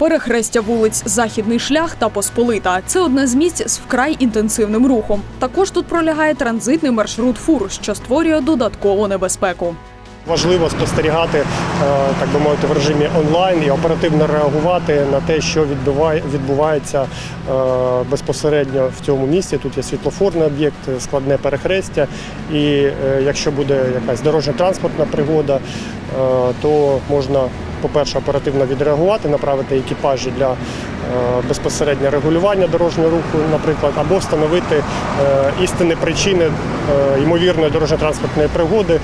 Перехрестя вулиць Західний шлях та Посполита це одне з місць з вкрай інтенсивним рухом. Також тут пролягає транзитний маршрут фур, що створює додаткову небезпеку. Важливо спостерігати, е, так би мовити, в режимі онлайн і оперативно реагувати на те, що відбуває- відбувається е, безпосередньо в цьому місці. Тут є світлофорний об'єкт, складне перехрестя. І е, якщо буде якась дорожньо-транспортна пригода, то можна, по-перше, оперативно відреагувати, направити екіпажі для е, безпосередньо регулювання дорожнього руху, наприклад, або встановити е, істинні причини е, ймовірної дорожньо-транспортної пригоди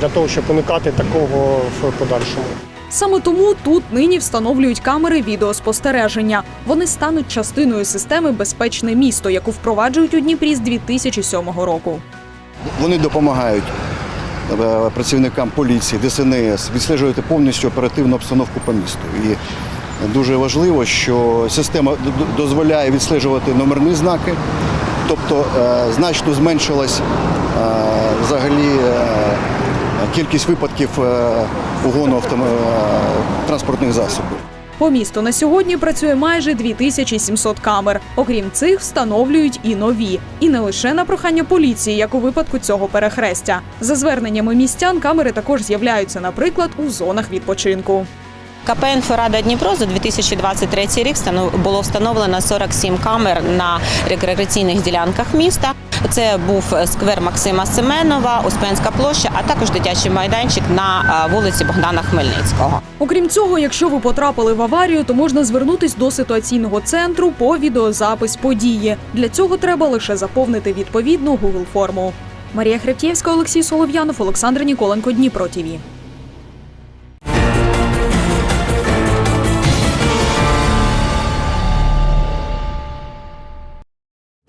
для того, щоб уникати такого в подальшому. Саме тому тут нині встановлюють камери відеоспостереження. Вони стануть частиною системи Безпечне місто, яку впроваджують у Дніпрі з 2007 року. Вони допомагають працівникам поліції, ДСНС відстежувати повністю оперативну обстановку по місту. І дуже важливо, що система дозволяє відстежувати номерні знаки, тобто е, значно зменшилась е, е, кількість випадків е, угону е, транспортних засобів. По місту на сьогодні працює майже 2700 камер. Окрім цих, встановлюють і нові. І не лише на прохання поліції, як у випадку цього перехрестя. За зверненнями містян, камери також з'являються, наприклад, у зонах відпочинку. КП «Інфорада Дніпро» за 2023 рік було встановлено 47 камер на рекреаційних ділянках міста. Це був сквер Максима Семенова, Успенська площа, а також дитячий майданчик на е, вулиці Богдана Хмельницького. Окрім цього, якщо ви потрапили в аварію, то можна звернутись до ситуаційного центру по відеозапис події. Для цього треба лише заповнити відповідну Google форму. Марія Хребтєвська, Олексій Солов'янов, Олександр Ніколенко, Дніпро ТІВІ.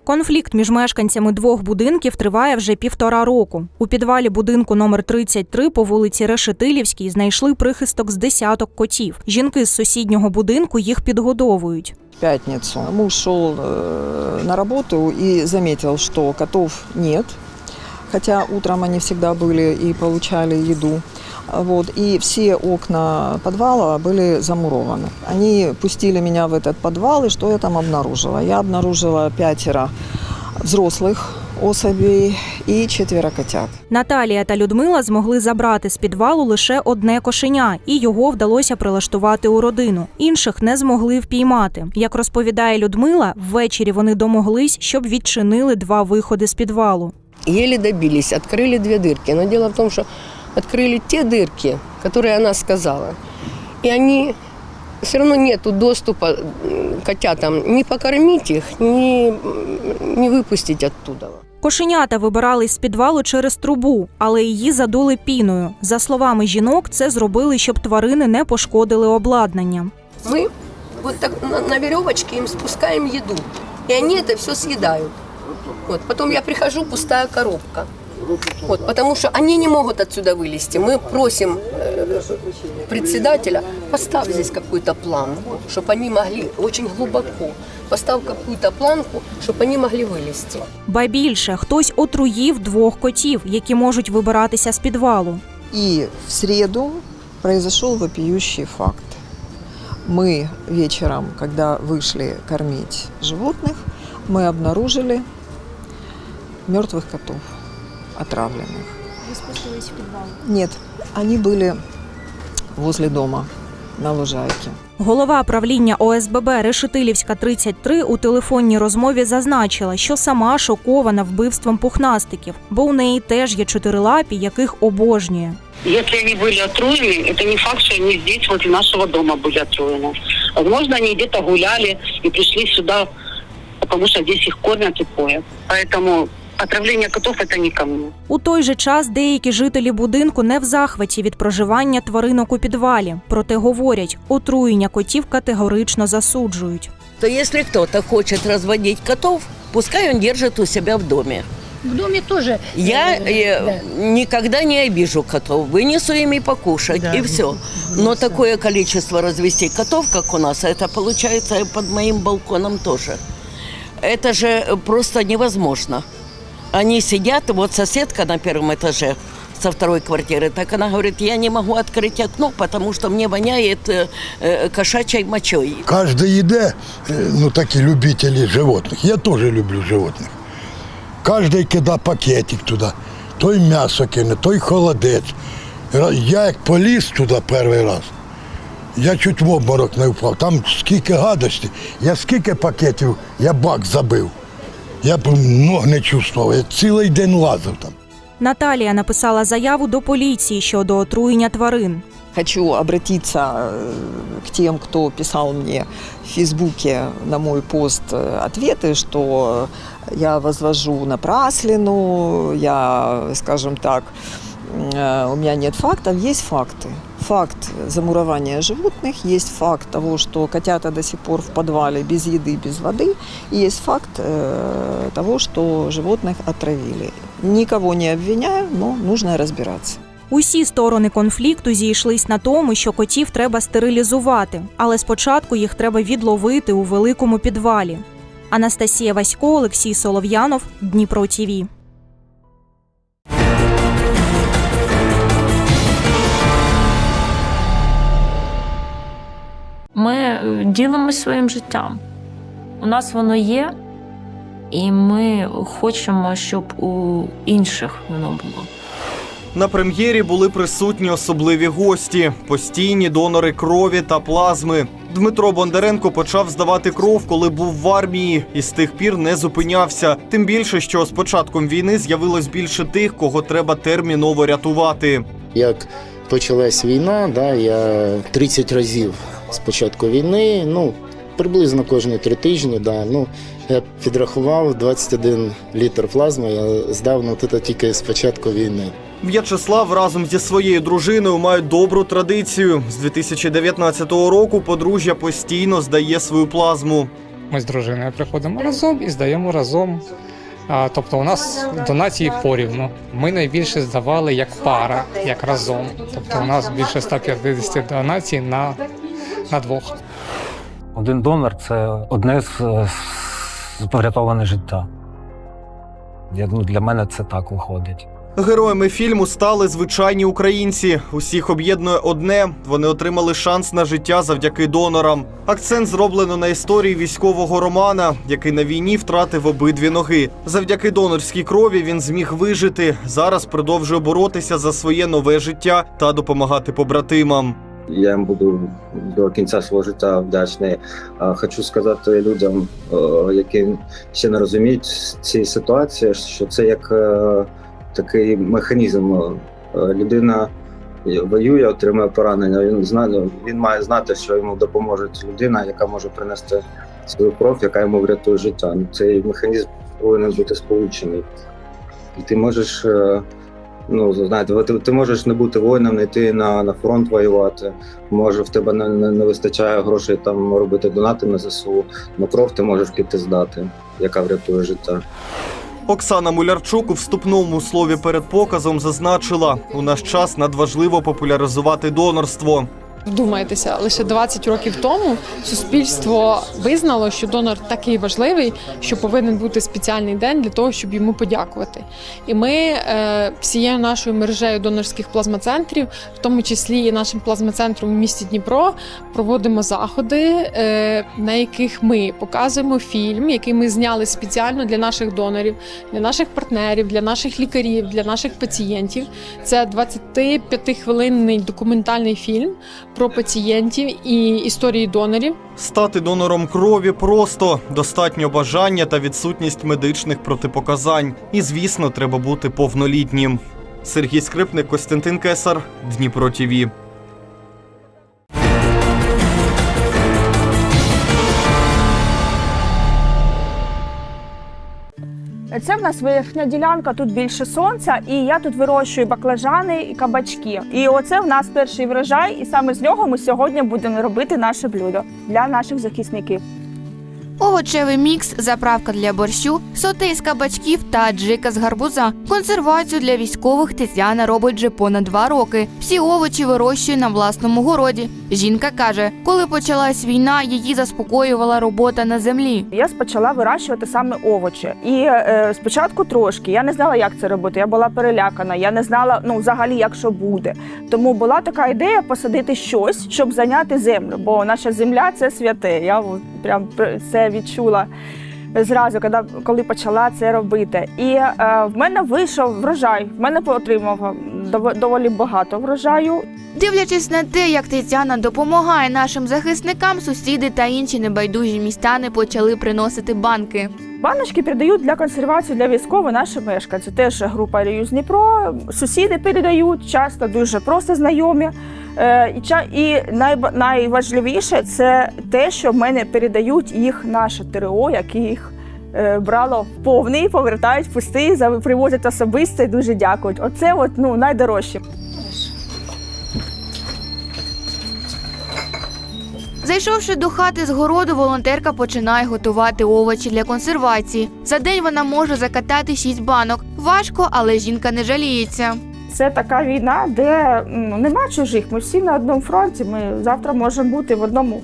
Конфлікт між мешканцями двох будинків триває вже півтора року. У підвалі будинку номер 33 по вулиці Решетилівській знайшли прихисток з десяток котів. Жінки з сусіднього будинку їх підгодовують. В пятницу муж шел э, на работу и заметил, что котов нет, хотя утром они всегда были и получали еду. Вот, и все окна подвала были замурованы. Они пустили меня в этот подвал, и что я там обнаружила? Я обнаружила пятеро взрослых особей и четверо котят. Наталія та Людмила змогли забрати з підвалу лише одне кошеня, і його вдалося прилаштувати у родину. Інших не змогли впіймати. Як розповідає Людмила, ввечері вони домоглись, щоб відчинили два виходи з підвалу. еле добились, открыли две дырки. Но дело в том, что открыли те дырки, которые она сказала. И они все равно нету доступа м, котятам ни покормить их, ни, м, ни выпустить оттуда. Кошенята вибирались з підвалу через трубу, але її задули піною. За словами жінок, це зробили, щоб тварини не пошкодили обладнання. Мы вот так на, на веревочке им спускаем еду, и они это все съедают. Вот. Потом я прихожу, пустая коробка. Вот, потому что они не могут отсюда вылезти. Мы просим э, председателя, поставь здесь какой-то план, чтобы они могли очень глубоко, поставь какую-то планку, чтобы они могли вылезти. Ба більше хтось отруїв двох котів, які можуть вибиратися з підвалу. И в среду произошел вопиющий факт. Мы вечером, когда вышли кормить животных, мы обнаружили мертвых котов, отравленных. Вы спустились в подвал? Нет, они были возле дома на лужайке. Голова правління ОСББ Решетилівська 33 у телефонній розмові зазначила, що сама шокована вбивством пухнастиків, бо у неї теж є чотирилапі, яких обожнює. Если они были отруены, это не факт, что они здесь, возле нашего дома были отруены. Возможно, они где-то гуляли и пришли сюда, потому что здесь их кормят и поят. Поэтому отравление котов это не ко мне. У той же час деякі жителі будинку не в захваті від проживання тваринок у підвалі. Проте говорять, отруєння котів категорично засуджують. то если кто-то хочет разводить котов, пускай он держит у себя в доме. В доме тоже. Я э, э, да. никогда не обижу котов, вынесу ими покушать Да. и все. Но такое количество развести котов, как у нас, это получается под моим балконом тоже. Это же просто невозможно. Они сидят, вот соседка на первом этаже со второй квартиры, так она говорит, я не могу открыть окно, потому что мне воняет э, э, кошачьей мочой. Каждый йде, е, ну такі любителі животних. Я теж люблю животних. Кожен кидає пакетик туди. Той м'ясо кине, той холодець. Ра- Я як поліз туди перший раз, я чуть в обморок не впав. Там скільки гадості. Я скільки пакетів, я бак забив. Я б ног не чувствував, я цілий день лазив там. Наталія написала заяву до поліції щодо отруєння тварин. Хочу обратиться э, к тем, кто писал мне в Фейсбуке на мой пост э, ответы, что я возвожу напраслину, я, скажем так, э, у меня нет фактов, есть факты. Факт замурования животных, есть факт того, что котята до сих пор в подвале без еды, без воды, и есть факт э, того, что животных отравили. Никого не обвиняю, но нужно разбираться. Усі сторони конфлікту зійшлись на тому, що котів треба стерилізувати, але спочатку їх треба відловити у великому підвалі. Анастасія Васько, Олексій Солов'янов, Дніпро ТІВІ. Ми е, ділимось своїм життям. У нас воно є, і ми хочемо, щоб у інших воно було. На прем'єрі були присутні особливі гості, постійні донори крові та плазми. Дмитро Бондаренко почав здавати кров, коли був в армії, і з тих пір не зупинявся. Тим більше, що з початком війни з'явилось більше тих, кого треба терміново рятувати. Як почалась війна, да, я 30 разів з початку війни, ну, приблизно кожні три тижні, да, ну, я підрахував 21 літр плазми, я здав ну, це тільки з початку війни. В'ячеслав разом зі своєю дружиною мають добру традицію. З 2019 року подружжя постійно здає свою плазму. Ми з дружиною приходимо разом і здаємо разом. Тобто у нас донації порівну. Ми найбільше здавали як пара, як разом. Тобто у нас більше 150 донацій на, на двох. Один донор це одне з, з порятоване життя. Я, ну, для мене це так виходить. Героями фільму стали звичайні українці. Усіх об'єднує одне: вони отримали шанс на життя завдяки донорам. Акцент зроблено на історії військового Романа, який на війні втратив обидві ноги. Завдяки донорській крові він зміг вижити. Зараз продовжує боротися за своє нове життя та допомагати побратимам. Я їм буду до кінця свого життя вдячний. Хочу сказати людям, е, які ще не розуміють цієї ситуації, що це як е, такий механізм. Е, Людина воює, отримує поранення. Він знає, він має знати, що йому допоможе людина, яка може принести свою кров, яка йому врятує життя. Ну, Цей механізм повинен бути сполучений. І ти можеш. е, Ну, знаєте, ти, ти можеш не бути воїном, не йти на, на фронт воювати. Може, в тебе не, не, не вистачає грошей там робити донати на ЗСУ, але кров ти можеш піти здати, яка врятує життя. Оксана Мулярчук у вступному слові перед показом зазначила: у наш час надважливо популяризувати донорство. Вдумайтеся, лише 20 років тому суспільство визнало, що донор такий важливий, що повинен бути спеціальний день для того, щоб йому подякувати. І ми е, всією нашою мережею донорських плазмоцентрів, в тому числі і нашим плазмоцентром у місті Дніпро, проводимо заходи, е, на яких ми показуємо фільм, який ми зняли спеціально для наших донорів, для наших партнерів, для наших лікарів, для наших пацієнтів. Це 25-хвилинний документальний фільм про пацієнтів і історії донорів. Стати донором крові просто достатньо бажання та відсутність медичних протипоказань. І, звісно, треба бути повнолітнім. Сергій Скрипник, Костянтин Кесар, Дніпро ТІВІ. Це в нас верхня ділянка, тут більше сонця, і я тут вирощую баклажани і кабачки. І оце в нас перший врожай, і саме з нього ми сьогодні будемо робити наше блюдо для наших захисників. Овочевий мікс, заправка для борщу, соте із кабачків та аджика з гарбуза. Консервацію для військових Тетяна робить вже понад два роки. Всі овочі вирощує на власному городі. Жінка каже, коли почалась війна, її заспокоювала робота на землі. Я почала вирощувати саме овочі. І е, спочатку трошки. Я не знала, як це робити. Я була перелякана. Я не знала ну взагалі, як що буде. Тому була така ідея посадити щось, щоб зайняти землю. Бо наша земля це святе. Я прям це відчула. Зразу, коли, коли почала це робити, і е, в мене вийшов врожай. В мене отримав дов- доволі багато врожаю. Дивлячись на те, як Тетяна допомагає нашим захисникам, сусіди та інші небайдужі містяни почали приносити банки. Баночки передають для консервації для військових наші мешканці. Теж група Реюз Дніпро. Сусіди передають, часто дуже просто знайомі. Е, І, найважливіше це те, що в мене передають їх наше ТРО, яке їх е, брало повний, повертають пустий, привозять особисто і дуже дякують. Оце от, ну, найдорожче. Зайшовши до хати з городу, волонтерка починає готувати овочі для консервації. За день вона може закатати шість банок. Важко, але жінка не жаліється. Це така війна, де ну, нема чужих. Ми всі на одному фронті. Ми завтра можемо бути в одному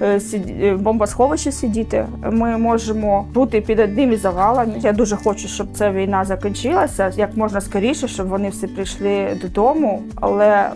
е, е, бомбосховищі сидіти. Ми можемо бути під одними завалами. Я дуже хочу, щоб ця війна закінчилася як можна скоріше, щоб вони всі прийшли додому. Але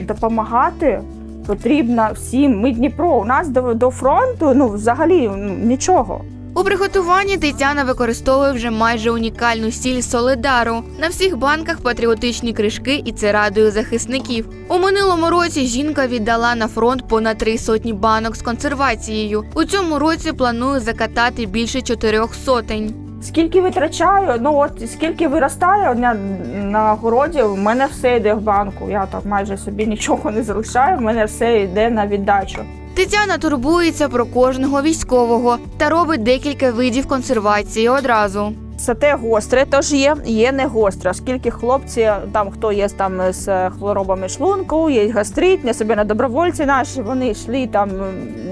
допомагати потрібно всім. Ми Дніпро. У нас до, до фронту ну взагалі нічого. У приготуванні Тетяна використовує вже майже унікальну сіль Солидару. На всіх банках патріотичні кришки, і це радує захисників. У минулому році жінка віддала на фронт понад три сотні банок з консервацією. У цьому році планує закатати більше чотирьох сотень. Скільки витрачаю, ну от скільки виростає на, на городі, в мене все йде в банку. Я так майже собі нічого не залишаю, в мене все йде на віддачу. Тетяна турбується про кожного військового та робить декілька видів консервації одразу. Це те гостре, тож є, є не гостре, оскільки хлопці, там хто є там з хворобами шлунку, є гастрит, не собі на добровольці наші, вони йшли там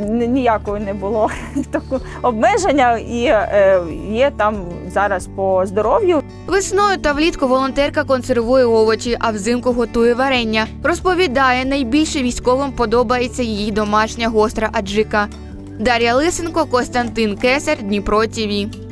ніякої не було такого обмеження, і е, є там зараз по здоров'ю. Весною та влітку волонтерка консервує овочі, а взимку готує варення. Розповідає, найбільше військовим подобається її домашня гостра аджика. Дар'я Лисенко, Костянтин Кесар, Дніпро ТІВІ.